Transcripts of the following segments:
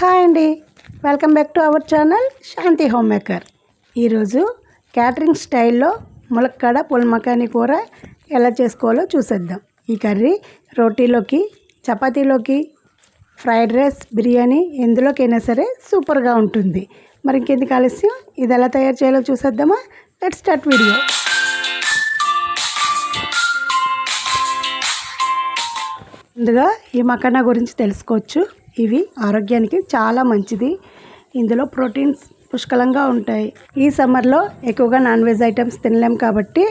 Hi అండి. Welcome back to our channel Shanti home maker ఈరోజు catering స్టైల్లో ములక్కాడ పుల్మకాని కూర ఎలా చేసుకోవాలో చూసేద్దాం. ఈ కర్రీ రోటీలోకి చపాతీలోకి ఫ్రైడ్ రైస్ బిర్యానీ ఎందులోకైనా సరే సూపర్గా ఉంటుంది. మరి ఇంకెందుకు ఆలస్యం? ఇది ఎలా తయారు చేయాలో చూసేద్దామా? Let start video. ముందుగా ఈ మకానా గురించి తెలుసుకోవచ్చు. ఇవి ఆరోగ్యానికి చాలా మంచిది. ఇందులో ప్రోటీన్స్ పుష్కలంగా ఉంటాయి. ఈ సమ్మర్లో ఎక్కువగా నాన్ వెజ్ ఐటమ్స్ తినలేం కాబట్టి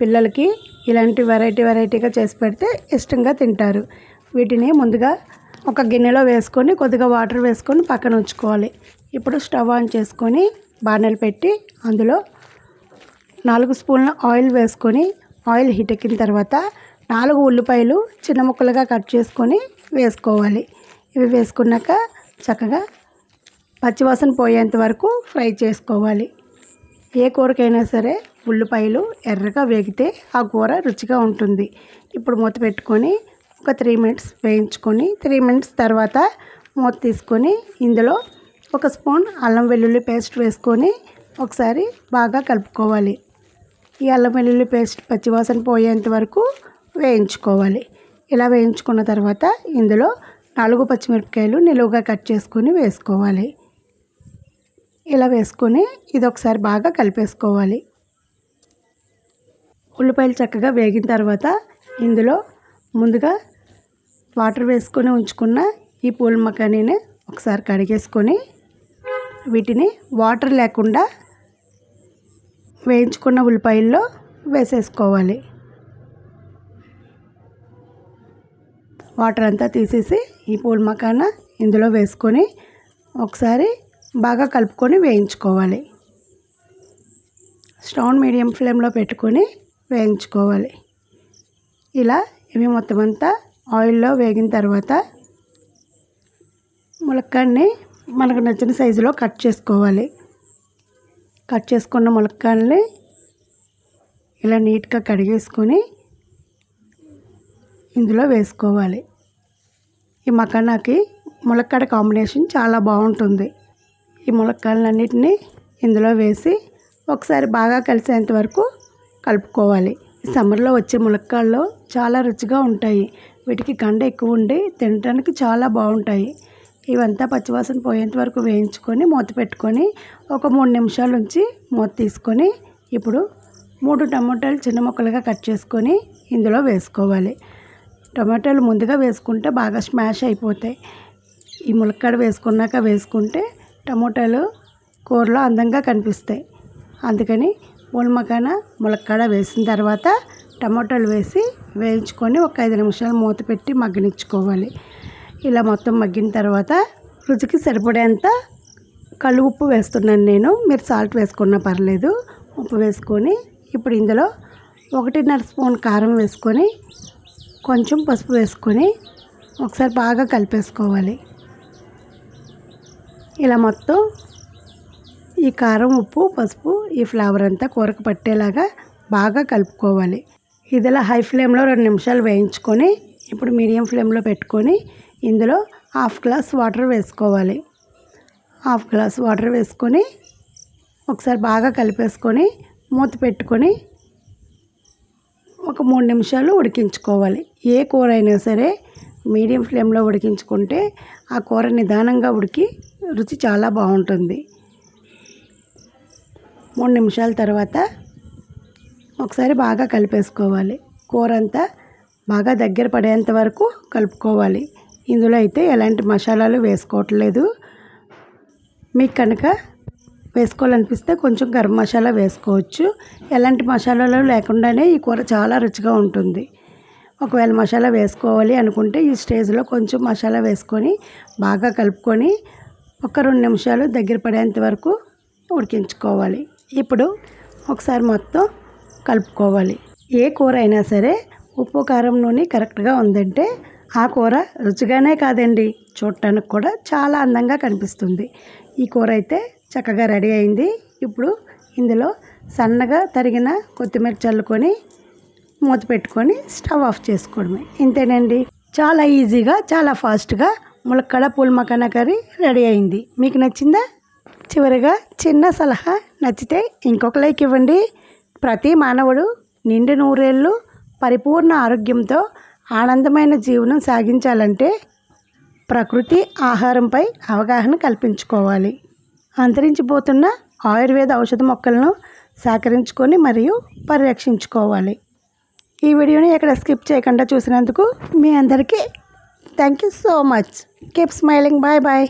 పిల్లలకి ఇలాంటి వెరైటీ వెరైటీగా చేసి పెడితే ఇష్టంగా తింటారు. వీటిని ముందుగా ఒక గిన్నెలో వేసుకొని కొద్దిగా వాటర్ వేసుకొని పక్కన ఉంచుకోవాలి. ఇప్పుడు స్టవ్ ఆన్ చేసుకొని బాణలు పెట్టి అందులో నాలుగు స్పూన్ల ఆయిల్ వేసుకొని ఆయిల్ హీట్ ఎక్కిన తర్వాత నాలుగు ఉల్లిపాయలు చిన్న ముక్కలుగా కట్ చేసుకొని వేసుకోవాలి. ఇవి వేసుకున్నాక చక్కగా పచ్చివాసన పోయేంత వరకు ఫ్రై చేసుకోవాలి. ఏ కూరకైనా సరే ఉల్లిపాయలు ఎర్రగా వేగితే ఆ కూర రుచిగా ఉంటుంది. ఇప్పుడు మూత పెట్టుకొని ఒక త్రీ మినిట్స్ వేయించుకొని త్రీ మినిట్స్ తర్వాత మూత తీసుకొని ఇందులో ఒక స్పూన్ అల్లం వెల్లుల్లి పేస్ట్ వేసుకొని ఒకసారి బాగా కలుపుకోవాలి. ఈ అల్లం వెల్లుల్లి పేస్ట్ పచ్చివాసన పోయేంత వరకు వేయించుకోవాలి. ఇలా వేయించుకున్న తర్వాత ఇందులో నాలుగు పచ్చిమిరపకాయలు నిలువుగా కట్ చేసుకొని వేసుకోవాలి. ఇలా వేసుకొని ఇది ఒకసారి బాగా కలిపేసుకోవాలి. ఉల్లిపాయలు చక్కగా వేగిన తర్వాత ఇందులో ముందుగా వాటర్ వేసుకొని ఉంచుకున్న ఈ పూల మకానీని ఒకసారి కడిగేసుకొని వీటిని వాటర్ లేకుండా వేయించుకున్న ఉల్లిపాయల్లో వేసేసుకోవాలి. వాటర్ అంతా తీసేసి ఈ పూల మకాన ఇందులో వేసుకొని ఒకసారి బాగా కలుపుకొని వేయించుకోవాలి. స్టవ్ మీడియం ఫ్లేమ్లో పెట్టుకొని వేయించుకోవాలి. ఇలా ఇవి మొత్తం అంతా ఆయిల్లో వేగిన తర్వాత ములక్కాన్ని మనకు నచ్చిన సైజులో కట్ చేసుకోవాలి. కట్ చేసుకున్న ములక్కాయల్ని ఇలా నీట్గా కడిగేసుకొని ఇందులో వేసుకోవాలి. ఈ మకానాకి ములక్కాడ కాంబినేషన్ చాలా బాగుంటుంది. ఈ ములక్కాడలన్నిటినీ ఇందులో వేసి ఒకసారి బాగా కలిసేంత వరకు కలుపుకోవాలి. ఈ సమ్మర్లో వచ్చే ములక్కాడలు చాలా రుచిగా ఉంటాయి. వీటికి కండ ఎక్కువ ఉండి తినడానికి చాలా బాగుంటాయి. ఇవంతా పచ్చివాసన పోయేంత వరకు వేయించుకొని మూత పెట్టుకొని ఒక మూడు నిమిషాల నుంచి మూత తీసుకొని ఇప్పుడు మూడు టమాటాలు చిన్న ముక్కలుగా కట్ చేసుకొని ఇందులో వేసుకోవాలి. టమాటాలు ముందుగా వేసుకుంటే బాగా స్మాష్ అయిపోతాయి. ఈ ములక్కాడ వేసుకున్నాక వేసుకుంటే టమోటాలు కూరలో అందంగా కనిపిస్తాయి. అందుకని ములమకాన ములక్కాడ వేసిన తర్వాత టమాటాలు వేసి వేయించుకొని ఒక ఐదు నిమిషాలు మూత పెట్టి మగ్గనిచ్చుకోవాలి. ఇలా మొత్తం మగ్గిన తర్వాత రుచికి సరిపడేంత కళ్ళు ఉప్పు వేస్తున్నాను నేను. మీరు సాల్ట్ వేసుకున్నా పర్లేదు. ఉప్పు వేసుకొని ఇప్పుడు ఇందులో ఒకటిన్నర స్పూన్ కారం వేసుకొని కొంచెం పసుపు వేసుకొని ఒకసారి బాగా కలిపేసుకోవాలి. ఇలా మొత్తం ఈ కారం ఉప్పు పసుపు ఈ ఫ్లేవర్ అంతా కూరకు పట్టేలాగా బాగా కలుపుకోవాలి. ఇదిలా హై ఫ్లేమ్లో రెండు నిమిషాలు వేయించుకొని ఇప్పుడు మీడియం ఫ్లేమ్లో పెట్టుకొని ఇందులో హాఫ్ గ్లాస్ వాటర్ వేసుకోవాలి. హాఫ్ గ్లాస్ వాటర్ వేసుకొని ఒకసారి బాగా కలిపేసుకొని మూత పెట్టుకొని ఒక మూడు నిమిషాలు ఉడికించుకోవాలి. ఏ కూర అయినా సరే మీడియం ఫ్లేమ్లో ఉడికించుకుంటే ఆ కూర నిదానంగా ఉడికి రుచి చాలా బాగుంటుంది. మూడు నిమిషాల తర్వాత ఒకసారి బాగా కలిపేసుకోవాలి. కూర అంతా బాగా దగ్గర పడేంత వరకు కలుపుకోవాలి. ఇందులో అయితే ఎలాంటి మసాలాలు వేసుకోవట్లేదు. మీకు కనుక వేసుకోవాలనిపిస్తే కొంచెం గరం మసాలా వేసుకోవచ్చు. ఎలాంటి మసాలాలు లేకుండానే ఈ కూర చాలా రుచిగా ఉంటుంది. ఒకవేళ మసాలా వేసుకోవాలి అనుకుంటే ఈ స్టేజ్లో కొంచెం మసాలా వేసుకొని బాగా కలుపుకొని ఒక రెండు నిమిషాలు దగ్గర పడేంత వరకు ఉడికించుకోవాలి. ఇప్పుడు ఒకసారి మొత్తం కలుపుకోవాలి. ఏ కూర అయినా సరే ఉప్పు కారం నూనె కరెక్ట్గా ఉందంటే ఆ కూర రుచిగానే కాదండి. చూడటానికి కూడా చాలా అందంగా కనిపిస్తుంది. ఈ కూర అయితే చక్కగా రెడీ అయింది. ఇప్పుడు ఇందులో సన్నగా తరిగిన కొత్తిమీర చల్లుకొని మూత పెట్టుకొని స్టవ్ ఆఫ్ చేసుకోవడమే. ఇంతేనండి. చాలా ఈజీగా చాలా ఫాస్ట్గా ములక్కడ పూల్ కర్రీ రెడీ అయింది. మీకు నచ్చిందా? చివరిగా చిన్న సలహా నచ్చితే ఇంకొక లైక్ ఇవ్వండి. ప్రతి మానవుడు నిండు నూరేళ్ళు పరిపూర్ణ ఆరోగ్యంతో ఆనందమైన జీవనం సాగించాలంటే ప్రకృతి ఆహారంపై అవగాహన కల్పించుకోవాలి. అంతరించిపోతున్న ఆయుర్వేద ఔషధ మొక్కలను సేకరించుకొని మరియు పరిరక్షించుకోవాలి. ఈ వీడియోని ఎక్కడ స్కిప్ చేయకుండా చూసినందుకు మీ అందరికీ thank you so much. Keep smiling bye bye